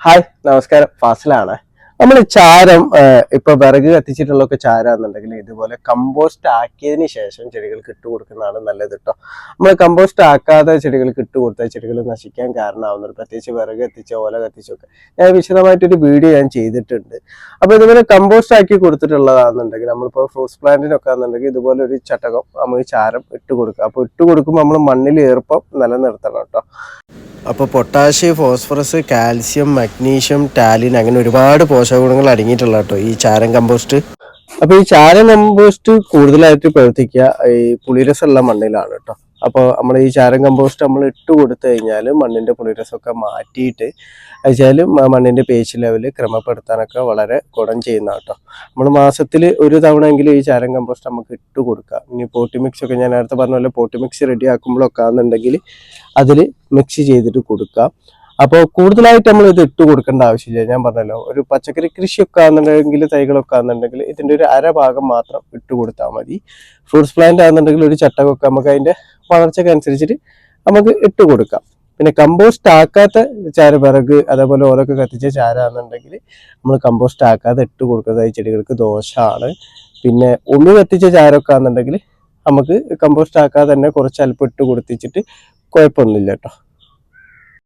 Hi നമസ്കാരം. ഫാസിലാണ്. നമ്മൾ ചാരം ഇപ്പൊ വിറക് കത്തിച്ചിട്ടുള്ളൊക്കെ ചാരാന്നുണ്ടെങ്കിൽ ഇതുപോലെ കമ്പോസ്റ്റ് ആക്കിയതിന് ശേഷം ചെടികൾക്ക് ഇട്ട് കൊടുക്കുന്നതാണ് നല്ലത് കേട്ടോ നമ്മൾ കമ്പോസ്റ്റ് ആക്കാതെ ചെടികൾക്ക് ഇട്ട് കൊടുത്താൽ ചെടികൾ നശിക്കാൻ കാരണമാവുന്നുണ്ട് പ്രത്യേകിച്ച് വിറക് കത്തിച്ച ഓല കത്തിച്ചൊക്കെ ഞാൻ വിശദമായിട്ടൊരു വീഡിയോ ഞാൻ ചെയ്തിട്ടുണ്ട്. അപ്പൊ ഇതുപോലെ കമ്പോസ്റ്റ് ആക്കി കൊടുത്തിട്ടുള്ളതാണെന്നുണ്ടെങ്കിൽ നമ്മളിപ്പോൾ ഫ്രൂട്ട്സ് പ്ലാന്റിനൊക്കെ ആണെന്നുണ്ടെങ്കിൽ ഇതുപോലെ ഒരു ചട്ടകം നമുക്ക് ചാരം ഇട്ട് കൊടുക്കുക അപ്പോൾ ഇട്ട് കൊടുക്കുമ്പോൾ നമ്മൾ മണ്ണിൽ ഈർപ്പം നിലനിർത്തണം കേട്ടോ അപ്പോൾ പൊട്ടാഷ്യം ഫോസ്ഫറസ് കാൽസ്യം മഗ്നീഷ്യം ടാലിൻ അങ്ങനെ ഒരുപാട് പോഷക ഗുണങ്ങൾ അടങ്ങിയിട്ടുള്ള കേട്ടോ ഈ ചാരം കമ്പോസ്റ്റ്. അപ്പോൾ ഈ ചാരം കമ്പോസ്റ്റ് കൂടുതലായിട്ട് പ്രവർത്തിക്കുക ഈ പുളിരസമുള്ള മണ്ണിലാണ് കേട്ടോ. അപ്പോൾ നമ്മൾ ഈ ചാരം കമ്പോസ്റ്റ് നമ്മൾ ഇട്ട് കൊടുത്തു കഴിഞ്ഞാൽ മണ്ണിന്റെ പുളിരസമൊക്കെ മാറ്റിയിട്ട് വെച്ചാൽ മണ്ണിന്റെ പേച്ച് ലെവൽ ക്രമപ്പെടുത്താനൊക്കെ വളരെ ഗുണം ചെയ്യുന്ന കേട്ടോ. നമ്മൾ മാസത്തിൽ ഒരു തവണയെങ്കിലും ഈ ചാരം കമ്പോസ്റ്റ് നമുക്ക് ഇട്ട് കൊടുക്കാം. ഇനി പോട്ടി മിക്സ് ഒക്കെ ഞാൻ നേരത്തെ പറഞ്ഞ പോലെ പോട്ടി മിക്സ് റെഡി ആക്കുമ്പോഴൊക്കെ ആണെന്നുണ്ടെങ്കിൽ അതിൽ മിക്സ് ചെയ്തിട്ട് കൊടുക്കാം. അപ്പോൾ കൂടുതലായിട്ട് നമ്മൾ ഇത് ഇട്ട് കൊടുക്കേണ്ട ആവശ്യമില്ല. ഞാൻ പറഞ്ഞല്ലോ ഒരു പച്ചക്കറി കൃഷിയൊക്കെ ആണെന്നുണ്ടെങ്കിൽ തൈകളൊക്കെ ആണെന്നുണ്ടെങ്കിൽ ഇതിന്റെ ഒരു അര ഭാഗം മാത്രം ഇട്ട് കൊടുത്താൽ മതി. ഫ്രൂട്ട്സ് പ്ലാന്റ് ആണെന്നുണ്ടെങ്കിൽ ഒരു ചട്ടകൊക്കെ നമുക്ക് അതിന്റെ വളർച്ചയ്ക്ക് അനുസരിച്ചിട്ട് നമുക്ക് ഇട്ട് കൊടുക്കാം. പിന്നെ കമ്പോസ്റ്റ് ആക്കാത്ത ചാര വിറക് അതേപോലെ ഓരോക്കെ കത്തിച്ച ചാരാണെന്നുണ്ടെങ്കിൽ നമ്മൾ കമ്പോസ്റ്റ് ആക്കാതെ ഇട്ട് കൊടുക്കുന്നത് ഈ ചെടികൾക്ക് ദോഷമാണ്. പിന്നെ ഒന്ന് കത്തിച്ച ചാരമൊക്കെ ആണെന്നുണ്ടെങ്കിൽ നമുക്ക് കമ്പോസ്റ്റ് ആക്കാതെ തന്നെ കുറച്ച് അല്പം ഇട്ട് കൊടുത്തിച്ചിട്ട് കുഴപ്പമൊന്നുമില്ല കേട്ടോ.